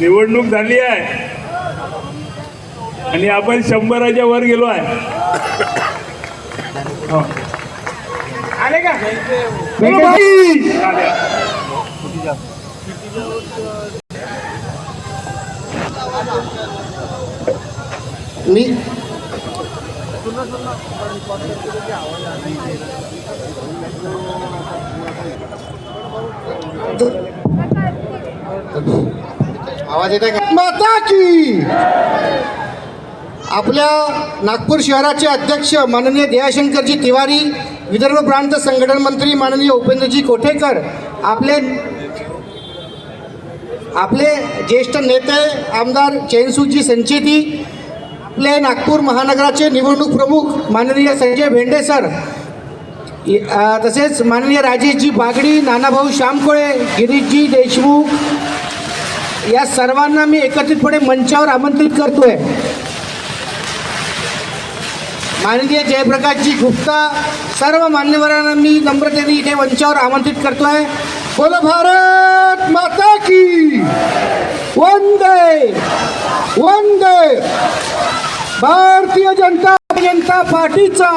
निवडणूक झाली आहे. आणि आपण शंभराच्या वर गेलो आहे. हो. आले का? मी आवाज येत आहे का? माता की! आपल्या नागपूर शहराचे अध्यक्ष माननीय दयाशंकरजी तिवारी विदर्भ प्रांत संघटन मंत्री माननीय उपेंद्रजी कोठेकर आपले आपले ज्येष्ठ नेते आमदार चैनसूजी संचेती आपले नागपूर महानगराचे निवडणूक प्रमुख माननीय संजय भेंडे सर तसेच माननीय राजेशजी बागडी नानाभाऊ श्यामकोळे गिरीशजी देशमुख या सर्वांना मी एकत्रितपणे मंचावर आमंत्रित करतोय. माननीय जयप्रकाशजी गुप्ता सर्व मान्यवरांना मी नम्रतेने इथे मंचावर आमंत्रित करतोय. बोल भारत माता की वंदे वंदे. भारतीय जनता जनता पार्टीचा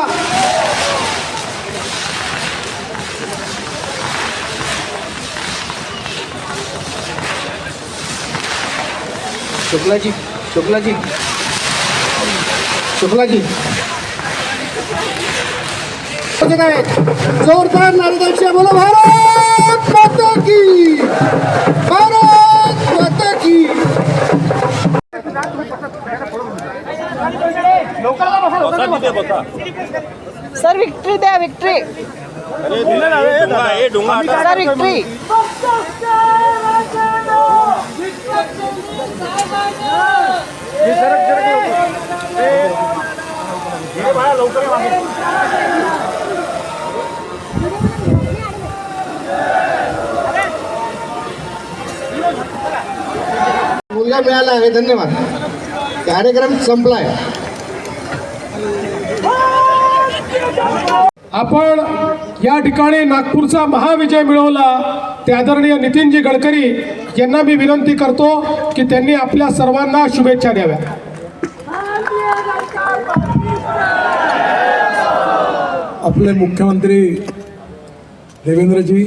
शुक्लाजी शुक्लाजी शुक्लाजी. होते काय? जोरदार नारदाच्या बोला भारत माता की. भारत माता की. सर विक्ट्री द्या विक्ट्री सर विक्ट्री मुलगा मिळाला आहे धन्यवाद. कार्यक्रम संपलाय. आपण या ठिकाणी नागपूरचा महाविजय मिळवला. ते आदरणीय नितीनजी गडकरी यांना मी विनंती करतो की त्यांनी आपल्या सर्वांना शुभेच्छा द्याव्या आपले मुख्यमंत्री देवेंद्रजी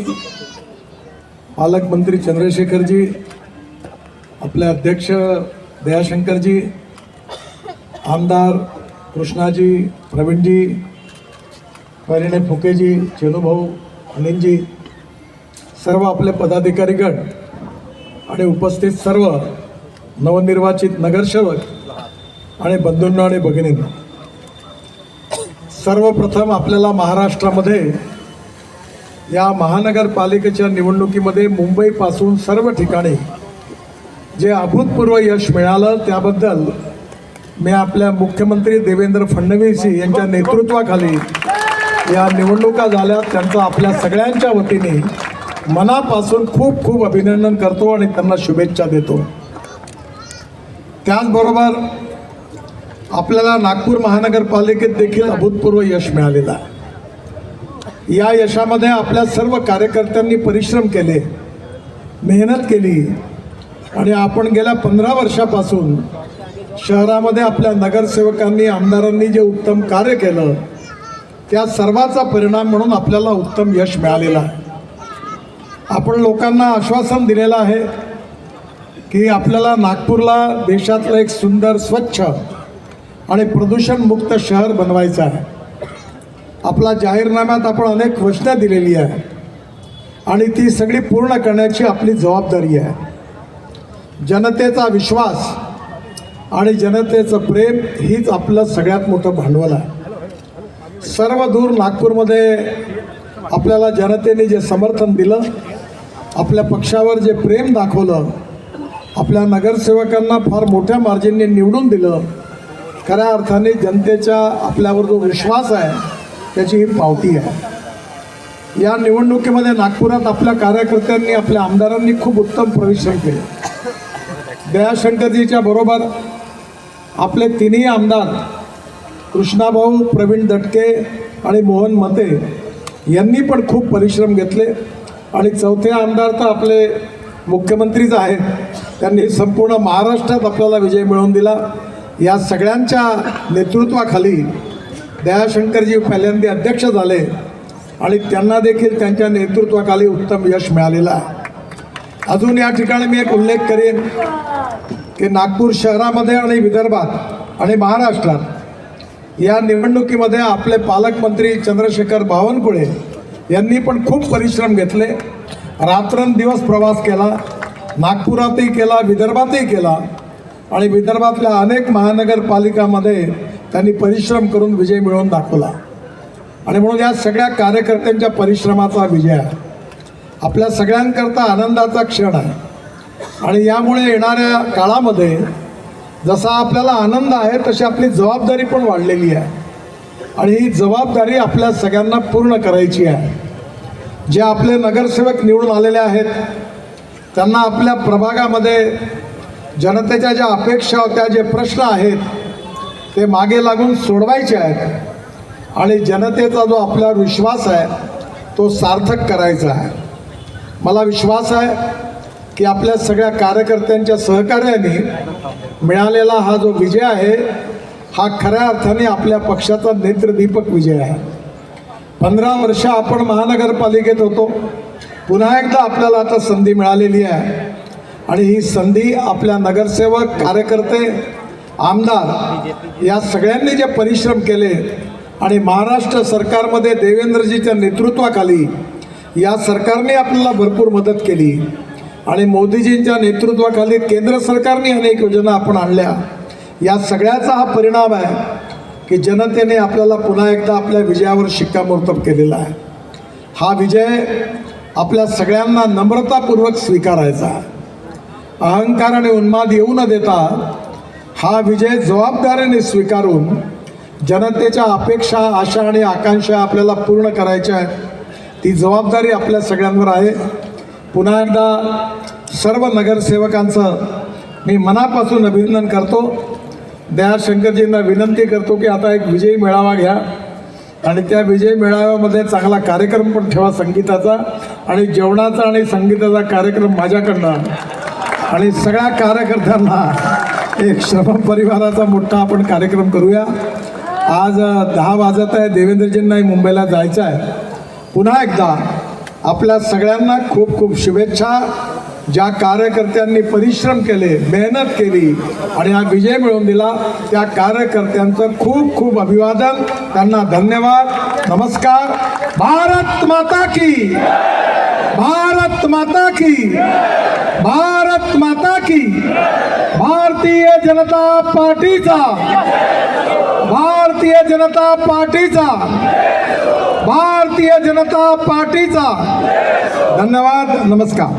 पालकमंत्री चंद्रशेखरजी आपले अध्यक्ष दयाशंकरजी आमदार कृष्णाजी प्रवीणजी परिणय फुकेजी चेनुभाऊ अनिलजी सर्व आपले पदाधिकारीगण आणि उपस्थित सर्व नवनिर्वाचित नगरसेवक आणि बंधूंना आणि भगिनींना सर्वप्रथम आपल्याला महाराष्ट्रामध्ये या महानगरपालिकेच्या निवडणुकीमध्ये मुंबईपासून सर्व ठिकाणी जे अभूतपूर्व यश मिळालं त्याबद्दल मी आपल्या मुख्यमंत्री देवेंद्र फडणवीस यांच्या नेतृत्वाखाली या निवडणुका झाल्या त्यांचा आपल्या सगळ्यांच्या वतीने मनापासून खूप खूप अभिनंदन करतो आणि त्यांना शुभेच्छा देतो. त्याचबरोबर आपल्याला नागपूर महानगरपालिकेत देखील अभूतपूर्व यश मिळालेलं आहे. या यशामध्ये आपल्या सर्व कार्यकर्त्यांनी परिश्रम केले मेहनत केली आणि आपण गेल्या पंधरा वर्षापासून शहरामध्ये आपल्या नगरसेवकांनी आमदारांनी जे उत्तम कार्य केलं त्या सर्वाचा परिणाम म्हणून आपल्याला उत्तम यश मिळालेलं आहे. आपण लोकांना आश्वासन दिलेलं आहे की आपल्याला नागपूरला देशातलं एक सुंदर स्वच्छ आणि प्रदूषणमुक्त शहर बनवायचं आहे. आपला जाहीरनाम्यात आपण अनेक घोषणा दिलेली आहे आणि ती सगळी पूर्ण करण्याची आपली जबाबदारी आहे. जनतेचा विश्वास आणि जनतेचं प्रेम हीच आपलं सगळ्यात मोठं भांडवल आहे. सर्व दूर नागपूरमध्ये आपल्याला जनतेने जे समर्थन दिलं आपल्या पक्षावर जे प्रेम दाखवलं आपल्या नगरसेवकांना फार मोठ्या मार्जिनने निवडून दिलं खऱ्या अर्थाने जनतेच्या आपल्यावर जो विश्वास आहे त्याची ही पावती आहे. या निवडणुकीमध्ये नागपुरात आपल्या कार्यकर्त्यांनी आपल्या आमदारांनी खूप उत्तम प्रवेशन केले. दयाशंकरजीच्या बरोबर आपले तिन्ही आमदार कृष्णाभाऊ प्रवीण दटके आणि मोहन मते यांनी पण खूप परिश्रम घेतले. आणि चौथे आमदार तर आपले मुख्यमंत्रीच आहेत. त्यांनी संपूर्ण महाराष्ट्रात आपल्याला विजय मिळवून दिला. या सगळ्यांच्या नेतृत्वाखाली दयाशंकरजी पहिल्यांदा अध्यक्ष झाले. आणि त्यांना देखील त्यांच्या नेतृत्वाखाली उत्तम यश मिळालेलं आहे. अजून या ठिकाणी मी एक उल्लेख करेन की नागपूर शहरामध्ये आणि विदर्भात आणि महाराष्ट्रात या निवडणुकीमध्ये आपले पालकमंत्री चंद्रशेखर बावनकुळे यांनी पण खूप परिश्रम घेतले. रात्रंदिवस प्रवास केला नागपुरातही केला विदर्भातही केला. आणि विदर्भातल्या अनेक महानगरपालिकामध्ये त्यांनी परिश्रम करून विजय मिळवून दाखवला. आणि म्हणून या सगळ्या कार्यकर्त्यांच्या परिश्रमाचा विजय आहे. आपल्या सगळ्यांकरता आनंदाचा क्षण आहे. आणि यामुळे येणाऱ्या काळामध्ये जसा आपल्याला आनंद आहे तशी आपली जबाबदारी पण वाढलेली आहे. आणि ही जबाबदारी आपल्या सगळ्यांना पूर्ण करायची आहे. जे आपले नगरसेवक निवडून आलेले आहेत त्यांना आपल्या प्रभागामध्ये जनतेच्या ज्या अपेक्षा होत्या जे प्रश्न आहेत ते मागे लागून सोडवायचे आहेत. आणि जनतेचा जो आपला विश्वास आहे तो सार्थक करायचा आहे. मला विश्वास आहे की आपल्या सगळ्या कार्यकर्त्यांच्या सहकार्याने मिळालेला हा जो विजय आहे हा खऱ्या अर्थाने आपल्या पक्षाचा नेत्रदीपक विजय आहे. पंधरा वर्ष आपण महानगरपालिकेत होतो. पुन्हा एकदा आपल्याला आता संधी मिळालेली आहे. आणि ही संधी आपल्या नगरसेवक कार्यकर्ते आमदार या सगळ्यांनी जे परिश्रम केले आणि महाराष्ट्र सरकारमध्ये देवेंद्रजीच्या नेतृत्वाखाली या सरकारने आपल्याला भरपूर मदत केली. आणि मोदीजींच्या नेतृत्वाखाली केंद्र सरकारने अनेक योजना आपण आणल्या. या सगळ्याचा हा परिणाम आहे की जनतेने आपल्याला पुन्हा एकदा आपल्या विजयावर शिक्कामोर्तब केलेला आहे. हा विजय आपल्या सगळ्यांना नम्रतापूर्वक स्वीकारायचा अहंकार आणि उन्माद येऊ न देता हा विजय जबाबदारीने स्वीकारून जनतेच्या अपेक्षा आशा आणि आकांक्षा आपल्याला पूर्ण करायच्या आहेत. ती जबाबदारी आपल्या सगळ्यांवर आहे. पुन्हा एकदा सर्व नगरसेवकांचं मी मनापासून अभिनंदन करतो. दयाशंकरजींना विनंती करतो की आता एक विजयी मेळावा घ्या. आणि त्या विजय मेळाव्यामध्ये चांगला कार्यक्रम पण ठेवा संगीताचा आणि जेवणाचा आणि संगीताचा कार्यक्रम माझ्याकडनं. आणि सगळ्या कार्यकर्त्यांना एक श्रम परिवाराचा मोठा आपण कार्यक्रम करूया. आज दहा वाजत आहे. देवेंद्रजींनाही मुंबईला जायचं आहे. पुन्हा एकदा आपल्या सगळ्यांना खूप खूप शुभेच्छा. ज्या कार्यकर्त्यांनी परिश्रम केले मेहनत केली आणि हा विजय मिळवून दिला त्या कार्यकर्त्यांचं खूप खूप अभिवादन त्यांना धन्यवाद. नमस्कार. भारत माता की. भारत माता की. भारत माता की. भारतीय जनता पार्टीचा. भारतीय जनता पार्टीचा. भारतीय जनता पार्टीचा. धन्यवाद नमस्कार.